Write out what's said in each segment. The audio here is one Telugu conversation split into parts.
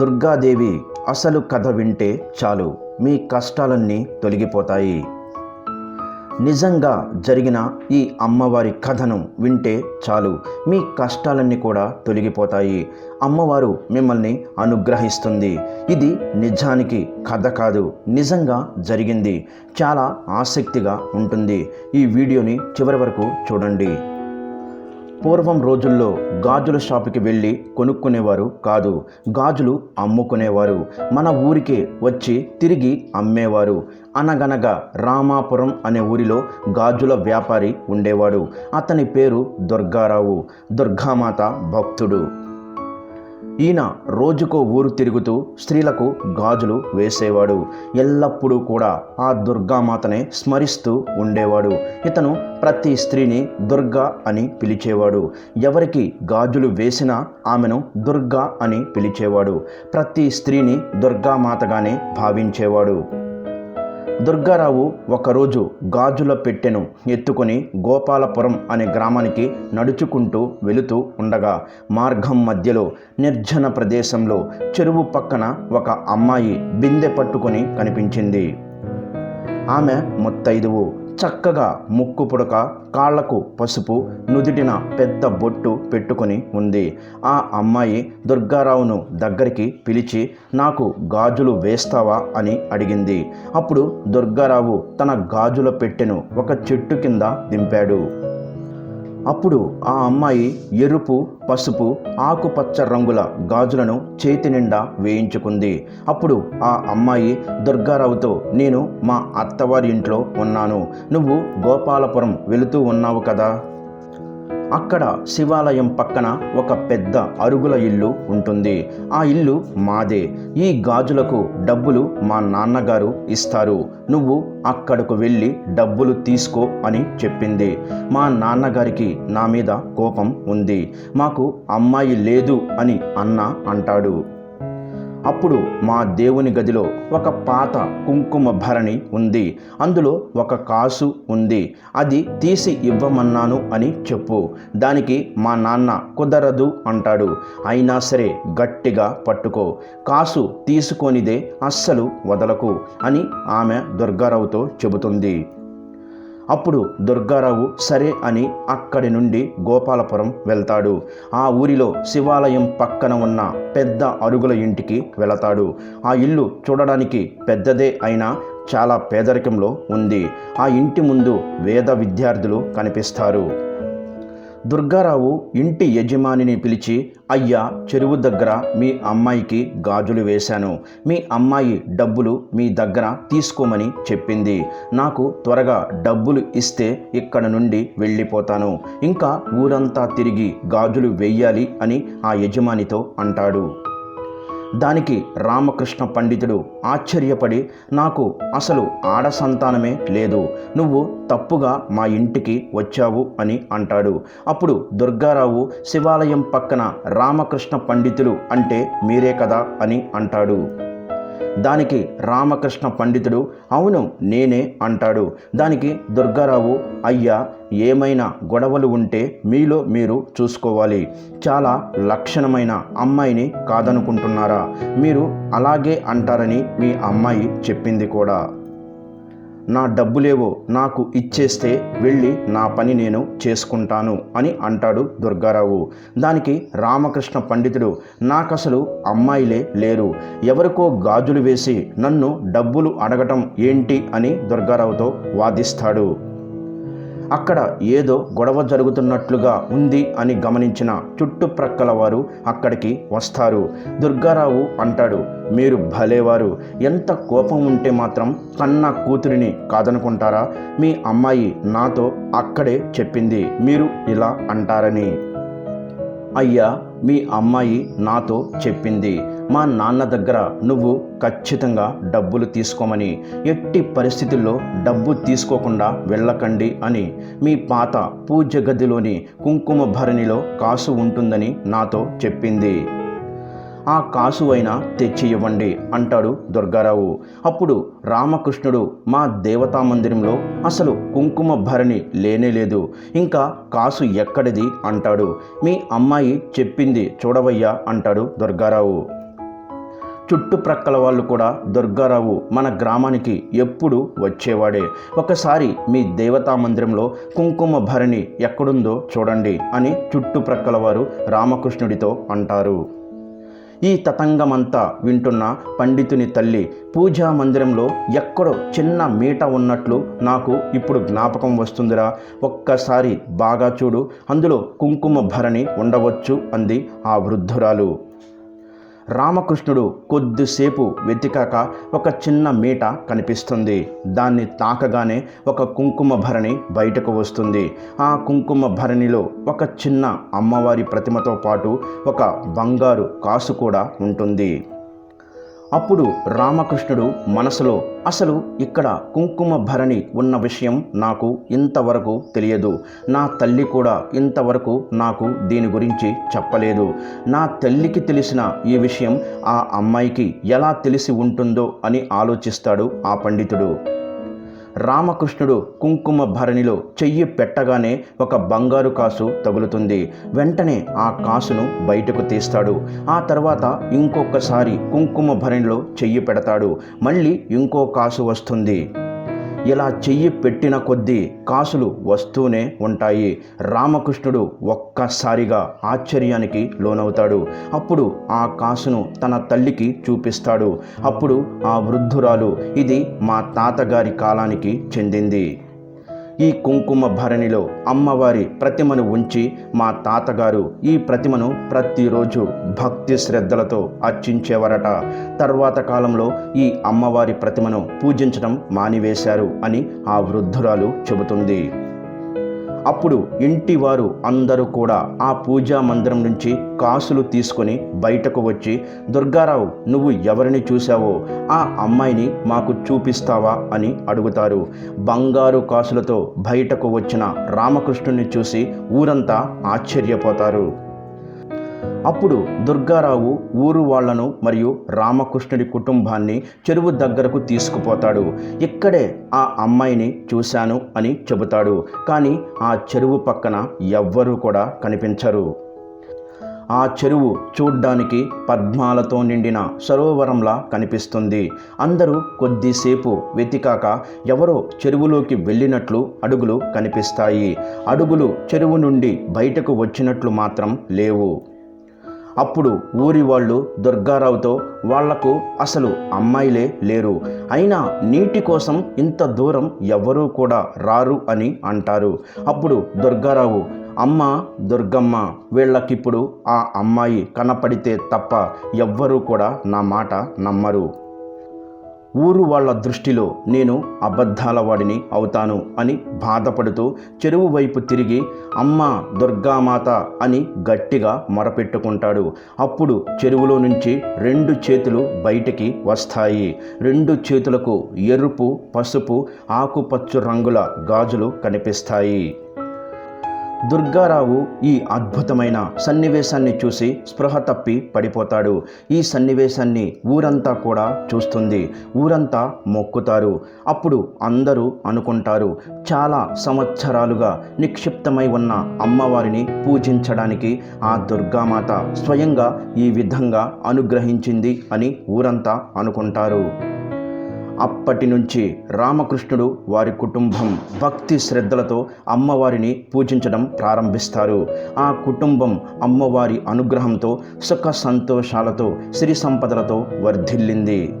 దుర్గాదేవి అసలు కథ వింటే చాలు. మీ కష్టాలన్నీ తొలగిపోతాయి. నిజంగా జరిగిన ఈ అమ్మవారి కథను వింటే చాలు. మీ కష్టాలన్నీ కూడా తొలగిపోతాయి. అమ్మవారు మిమ్మల్ని అనుగ్రహిస్తుంది. ఇది నిజానికి కథ కాదు. నిజంగా జరిగింది. చాలా ఆసక్తిగా ఉంటుంది. ఈ వీడియోని చివరి వరకు చూడండి. పూర్వం రోజుల్లో గాజుల షాపుకి వెళ్ళి కొనుక్కునేవారు కాదు గాజులు అమ్ముకునేవారు. మన ఊరికే వచ్చి తిరిగి అమ్మేవారు. అనగనగా రామాపురం అనే ఊరిలో గాజుల వ్యాపారి ఉండేవాడు. అతని పేరు దుర్గారావు దుర్గామాత భక్తుడు. ఈయన రోజుకో ఊరు తిరుగుతూ స్త్రీలకు గాజులు వేసేవాడు. ఎల్లప్పుడూ కూడా ఆ దుర్గామాతనే స్మరిస్తూ ఉండేవాడు. ఇతను ప్రతి స్త్రీని దుర్గా అని పిలిచేవాడు. ఎవరికి గాజులు వేసినా ఆమెను దుర్గా అని పిలిచేవాడు. ప్రతి స్త్రీని దుర్గామాతగానే భావించేవాడు. దుర్గారావు ఒకరోజు గాజుల పెట్టెను ఎత్తుకొని గోపాలపురం అనే గ్రామానికి నడుచుకుంటూ వెళుతూ ఉండగా మార్గం మధ్యలో నిర్జన ప్రదేశంలో చెరువు పక్కన ఒక అమ్మాయి బిందె పట్టుకొని కనిపించింది. ఆమె ముత్తైదువు. చక్కగా ముక్కు పుడక కాళ్ళకు పసుపు నుదుటిన పెద్ద బొట్టు పెట్టుకొని ఉంది. ఆ అమ్మాయి దుర్గారావును దగ్గరికి పిలిచి నాకు గాజులు వేస్తావా? అని అడిగింది. అప్పుడు దుర్గారావు తన గాజుల పెట్టెను ఒక చెట్టు కింద దింపాడు. అప్పుడు ఆ అమ్మాయి ఎరుపు పసుపు ఆకుపచ్చ రంగుల గాజులను చేతి నిండా వేయించుకుంది. అప్పుడు ఆ అమ్మాయి దుర్గారావుతో నేను మా అత్తవారి ఇంట్లో ఉన్నాను. నువ్వు గోపాలపురం వెళుతూ ఉన్నావు కదా? అక్కడ శివాలయం పక్కన ఒక పెద్ద అరుగుల ఇల్లు ఉంటుంది. ఆ ఇల్లు మాదే. ఈ గాజులకు డబ్బులు మా నాన్నగారు ఇస్తారు. నువ్వు అక్కడకు వెళ్ళి డబ్బులు తీసుకో అని చెప్పింది. మా నాన్నగారికి నా మీద కోపం ఉంది. మాకు అమ్మాయి లేదు అని అన్న అంటాడు. అప్పుడు మా దేవుని గదిలో ఒక పాత కుంకుమ భరణి ఉంది. అందులో ఒక కాసు ఉంది. అది తీసి ఇవ్వమన్నాను అని చెప్పు. దానికి మా నాన్న కుదరదు అంటాడు. అయినా సరే గట్టిగా పట్టుకో. కాసు తీసుకొనిదే అస్సలు వదలకు అని ఆమె దుర్గారావుతో చెబుతుంది. అప్పుడు దుర్గారావు సరే అని అక్కడి నుండి గోపాలపురం వెళ్తాడు. ఆ ఊరిలో శివాలయం పక్కన ఉన్న పెద్ద అరుగుల ఇంటికి వెళతాడు. ఆ ఇల్లు చూడడానికి పెద్దదే అయినా చాలా పేదరికంలో ఉంది. ఆ ఇంటి ముందు వేద విద్యార్థులు కనిపిస్తారు. దుర్గారావు ఇంటి యజమానిని పిలిచి అయ్యా చెరువు దగ్గర మీ అమ్మాయికి గాజులు వేశాను. మీ అమ్మాయి డబ్బులు మీ దగ్గర తీసుకోమని చెప్పింది. నాకు త్వరగా డబ్బులు ఇస్తే ఇక్కడ నుండి వెళ్ళిపోతాను. ఇంకా ఊరంతా తిరిగి గాజులు వెయ్యాలి అని ఆ యజమానితో అంటాడు. దానికి రామకృష్ణ పండితుడు ఆశ్చర్యపడి నాకు అసలు ఆడ సంతానమే లేదు. నువ్వు తప్పుగా మా ఇంటికి వచ్చావు అని అంటాడు. అప్పుడు దుర్గారావు శివాలయం పక్కన రామకృష్ణ పండితులు అంటే మీరే కదా అని అంటాడు. దానికి రామకృష్ణ పండితుడు అవును నేనే అంటాడు. దానికి దుర్గారావు అయ్యా ఏమైనా గొడవలు ఉంటే మీలో మీరు చూసుకోవాలి. చాలా లక్షణమైన అమ్మాయిని కాదనుకుంటున్నారా? మీరు అలాగే అంటారని మీ అమ్మాయి చెప్పింది కూడా. నా డబ్బులేవో నాకు ఇచ్చేస్తే వెళ్ళి నా పని నేను చేసుకుంటాను అని అంటాడు దుర్గారావు. దానికి రామకృష్ణ పండితుడు నాకసలు అమ్మాయిలే లేరు. ఎవరికో గాజులు వేసి నన్ను డబ్బులు అడగటం ఏంటి అని దుర్గారావుతో వాదిస్తాడు. అక్కడ ఏదో గొడవ జరుగుతున్నట్లుగా ఉంది అని గమనించిన చుట్టుప్రక్కల వారు అక్కడికి వస్తారు. దుర్గారావు అంటాడు మీరు భలేవారు. ఎంత కోపం ఉంటే మాత్రం కన్న కూతురిని కాదనుకుంటారా? మీ అమ్మాయి నాతో అక్కడే చెప్పింది మీరు ఇలా అంటారని. అయ్యా మీ అమ్మాయి నాతో చెప్పింది. మా నాన్న దగ్గర నువ్వు ఖచ్చితంగా డబ్బులు తీసుకోమని ఎట్టి పరిస్థితుల్లో డబ్బు తీసుకోకుండా వెళ్ళకండి అని మీ పాత పూజ గదిలోని కుంకుమ భరణిలో కాసు ఉంటుందని నాతో చెప్పింది. ఆ కాసు అయినా తెచ్చి ఇవ్వండి అంటాడు దుర్గారావు. అప్పుడు రామకృష్ణుడు మా దేవతా మందిరంలో అసలు కుంకుమ భరణి లేనే లేదు. ఇంకా కాసు ఎక్కడిది అంటాడు. మీ అమ్మాయి చెప్పింది చూడవయ్యా అంటాడు దుర్గారావు. చుట్టుప్రక్కల వాళ్ళు కూడా దుర్గారావు మన గ్రామానికి ఎప్పుడు వచ్చేవాడే. ఒకసారి మీ దేవతా మందిరంలో కుంకుమ భరణి ఎక్కడుందో చూడండి అని చుట్టుప్రక్కల వారు రామకృష్ణుడితో అంటారు. ఈ తతంగమంతా వింటున్న పండితుని తల్లి పూజా మందిరంలో ఎక్కడో చిన్న మీట ఉన్నట్లు నాకు ఇప్పుడు జ్ఞాపకం వస్తుందిరా. ఒక్కసారి బాగా చూడు అందులో కుంకుమ భరణి ఉండవచ్చు అంది ఆ వృద్ధురాలు. రామకృష్ణుడు కొద్దిసేపు వెతికాక ఒక చిన్న మీట కనిపిస్తుంది. దాన్ని తాకగానే ఒక కుంకుమ భరణి బయటకు వస్తుంది. ఆ కుంకుమ భరణిలో ఒక చిన్న అమ్మవారి ప్రతిమతో పాటు ఒక బంగారు కాసు కూడా ఉంటుంది. అప్పుడు రామకృష్ణుడు మనసులో అసలు ఇక్కడ కుంకుమ భరణి ఉన్న విషయం నాకు ఇంతవరకు తెలియదు. నా తల్లి కూడా ఇంతవరకు నాకు దీని గురించి చెప్పలేదు. నా తల్లికి తెలిసిన ఈ విషయం ఆ అమ్మాయికి ఎలా తెలిసి ఉంటుందో అని ఆలోచిస్తాడు ఆ పండితుడు. రామకృష్ణుడు కుంకుమ భరణిలో చెయ్యి పెట్టగానే ఒక బంగారు కాసు తగులుతుంది. వెంటనే ఆ కాసును బయటకు తీస్తాడు. ఆ తర్వాత ఇంకొకసారి కుంకుమ భరణిలో చెయ్యి పెడతాడు. మళ్ళీ ఇంకో కాసు వస్తుంది. ఇలా చెయ్యి పెట్టిన కొద్దీ కాసులు వస్తూనే ఉంటాయి. రామకృష్ణుడు ఒక్కసారిగా ఆశ్చర్యానికి లోనవుతాడు. అప్పుడు ఆ కాసును తన తల్లికి చూపిస్తాడు. అప్పుడు ఆ వృద్ధురాలు ఇది మా తాతగారి కాలానికి చెందింది. ఈ కుంకుమ భరణిలో అమ్మవారి ప్రతిమను ఉంచి మా తాతగారు ఈ ప్రతిమను ప్రతిరోజు భక్తి శ్రద్ధలతో అర్చించేవారట. తర్వాత కాలంలో ఈ అమ్మవారి ప్రతిమను పూజించడం మానివేశారు అని ఆ వృద్ధురాలు చెబుతుంది. అప్పుడు ఇంటి వారు అందరూ కూడా ఆ పూజా మందిరం నుంచి కాసులు తీసుకొని బయటకు వచ్చి దుర్గారావు నువ్వు ఎవరిని చూశావో? ఆ అమ్మాయిని మాకు చూపిస్తావా? అని అడుగుతారు. బంగారు కాసులతో బయటకు వచ్చిన రామకృష్ణుని చూసి ఊరంతా ఆశ్చర్యపోతారు. అప్పుడు దుర్గారావు ఊరు వాళ్ళను మరియు రామకృష్ణుడి కుటుంబాన్ని చెరువు దగ్గరకు తీసుకుపోతాడు. ఇక్కడే ఆ అమ్మాయిని చూశాను అని చెబుతాడు. కానీ ఆ చెరువు పక్కన ఎవ్వరూ కూడా కనిపించరు. ఆ చెరువు చూడ్డానికి పద్మాలతో నిండిన సరోవరంలా కనిపిస్తుంది. అందరూ కొద్దిసేపు వెతికాక ఎవరో చెరువులోకి వెళ్ళినట్లు అడుగులు కనిపిస్తాయి. అడుగులు చెరువు నుండి బయటకు వచ్చినట్లు మాత్రం లేవు. అప్పుడు ఊరి వాళ్ళు దుర్గారావుతో వాళ్ళకు అసలు అమ్మాయిలే లేరు. అయినా నీటి కోసం ఇంత దూరం ఎవ్వరూ కూడా రారు అని అంటారు. అప్పుడు దుర్గారావు అమ్మ దుర్గమ్మ వీళ్ళకిప్పుడు ఆ అమ్మాయి కనపడితే తప్ప ఎవ్వరూ కూడా నా మాట నమ్మరు. ఊరు వాళ్ళ దృష్టిలో నేను అబద్ధాల వాడిని అవుతాను అని బాధపడుతూ చెరువు వైపు తిరిగి అమ్మ దుర్గామాత అని గట్టిగా మొరపెట్టుకుంటాడు. అప్పుడు చెరువులో నుంచి రెండు చేతులు బయటికి వస్తాయి. రెండు చేతులకు ఎరుపు పసుపు ఆకుపచ్చు రంగుల గాజులు కనిపిస్తాయి. దుర్గారావు ఈ అద్భుతమైన సన్నివేశాన్ని చూసి స్పృహ తప్పి పడిపోతాడు. ఈ సన్నివేశాన్ని ఊరంతా కూడా చూస్తుంది. ఊరంతా మొక్కుతారు. అప్పుడు అందరూ అనుకుంటారు చాలా సంవత్సరాలుగా నిక్షిప్తమై ఉన్న అమ్మవారిని పూజించడానికి ఆ దుర్గామాత స్వయంగా ఈ విధంగా అనుగ్రహించింది అని ఊరంతా అనుకుంటారు. అప్పటి నుంచి రామకృష్ణుడు వారి కుటుంబం భక్తి శ్రద్ధలతో అమ్మవారిని పూజించడం ప్రారంభిస్తారు. ఆ కుటుంబం అమ్మవారి అనుగ్రహంతో సుఖ సంతోషాలతో సిరి సంపదలతో వర్ధిల్లింది.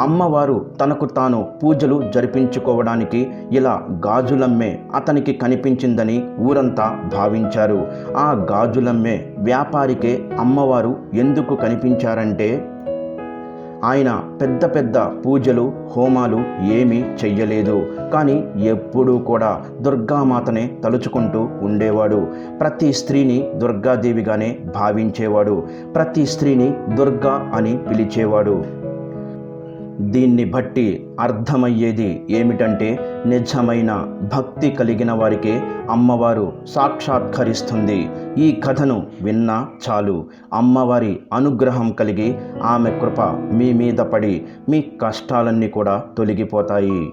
అమ్మవారు తనకు తాను పూజలు జరిపించుకోవడానికి ఇలా గాజులమ్మే అతనికి కనిపించిందని ఊరంతా భావించారు. ఆ గాజులమ్మే వ్యాపారికే అమ్మవారు ఎందుకు కనిపించారంటే ఆయన పెద్ద పెద్ద పూజలు హోమాలు ఏమీ చెయ్యలేదు. కానీ ఎప్పుడూ కూడా దుర్గామాతనే తలుచుకుంటూ ఉండేవాడు. ప్రతి స్త్రీని దుర్గాదేవిగానే భావించేవాడు. ప్రతి స్త్రీని దుర్గా అని పిలిచేవాడు. దీన్ని బట్టి అర్థమయ్యేది ఏమిటంటే నిజమైన భక్తి కలిగిన వారికే అమ్మవారు సాక్షాత్కరిస్తుంది. ఈ కథను విన్నా చాలు. అమ్మవారి అనుగ్రహం కలిగి ఆమె కృప మీ మీద పడి మీ కష్టాలన్నీ కూడా తొలగిపోతాయి.